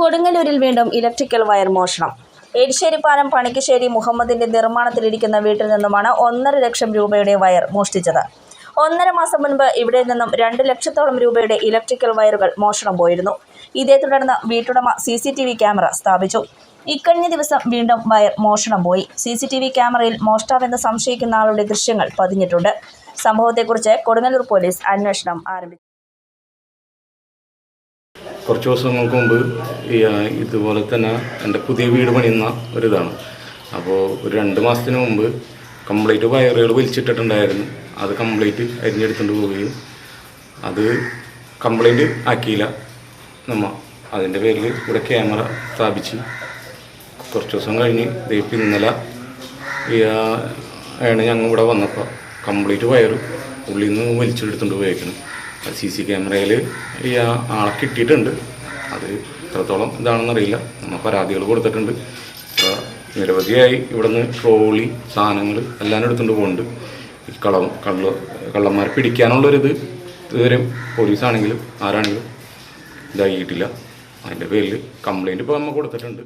കൊടുങ്ങല്ലൂരിൽ വീണ്ടും electrical wire മോഷണം. എരിശ്ശേരി പാലം പണിക്കശ്ശേരി മുഹമ്മദിന്റെ നിർമ്മാണത്തിലിരിക്കുന്ന വീട്ടിൽ നിന്നുമാണ് ഒന്നര ലക്ഷം രൂപയുടെ വയർ മോഷ്ടിച്ചത്. ഒന്നര മാസം മുൻപ് ഇവിടെ നിന്നും രണ്ട് ലക്ഷത്തോളം രൂപയുടെ ഇലക്ട്രിക്കൽ വയറുകൾ മോഷണം പോയിരുന്നു. ഇതേ തുടർന്ന് വീട്ടുടമ C C T V camera സ്ഥാപിച്ചു. ഇക്കഴിഞ്ഞ ദിവസം വീണ്ടും വയർ മോഷണം പോയി. സി സി ടി വി ക്യാമറയിൽ മോഷ്ടാവെന്ന് സംശയിക്കുന്ന ആളുടെ ദൃശ്യങ്ങൾ പതിഞ്ഞിട്ടുണ്ട്. സംഭവത്തെക്കുറിച്ച് കൊടുങ്ങല്ലൂർ പോലീസ് അന്വേഷണം ആരംഭിച്ചു. കുറച്ച് ദിവസങ്ങൾക്ക് മുമ്പ് ഇതുപോലെ തന്നെ എന്റെ പുതിയ വീട് പണിയുന്ന ഒരിതാണ്. അപ്പോൾ ഒരു രണ്ട് മാസത്തിന് മുമ്പ് കംപ്ലീറ്റ് വയറുകൾ വലിച്ചിട്ടിട്ടുണ്ടായിരുന്നു. അത് കംപ്ലീറ്റ് അരിഞ്ഞെടുത്തുകൊണ്ട് പോവുകയും അത് കംപ്ലൈന്റ് ആക്കിയില്ല. നമ്മ അതിന്റെ പേരിൽ ഇവിടെ ക്യാമറ സ്ഥാപിച്ച് കുറച്ച് ദിവസം കഴിഞ്ഞ് ഇപ്പം ഇന്നലെ ആണ് ഞങ്ങൾ ഇവിടെ വന്നപ്പോൾ കംപ്ലീറ്റ് വയറ് ഉള്ളിൽ നിന്ന് വലിച്ചെടുത്തുകൊണ്ട് പോയേക്കണം. സി സി ക്യാമറയിൽ ഈ ആളെ കിട്ടിയിട്ടുണ്ട്. അത് എത്രത്തോളം ഇതാണെന്നറിയില്ല. നമ്മൾ പരാതികൾ കൊടുത്തിട്ടുണ്ട്. നിരവധിയായി ഇവിടുന്ന് ട്രോളി സാധനങ്ങൾ എല്ലാം എടുത്തുകൊണ്ട് പോകുന്നുണ്ട് ഈ കള്ളം കള്ള കള്ളന്മാരെ പിടിക്കാനുള്ളൊരിത് ഇതുവരെ പോലീസാണെങ്കിലും ആരാണെങ്കിലും ഇതാക്കിയിട്ടില്ല അതിന്റെ പേരിൽ കംപ്ലൈന്റ് ഇപ്പോൾ നമ്മൾ കൊടുത്തിട്ടുണ്ട്.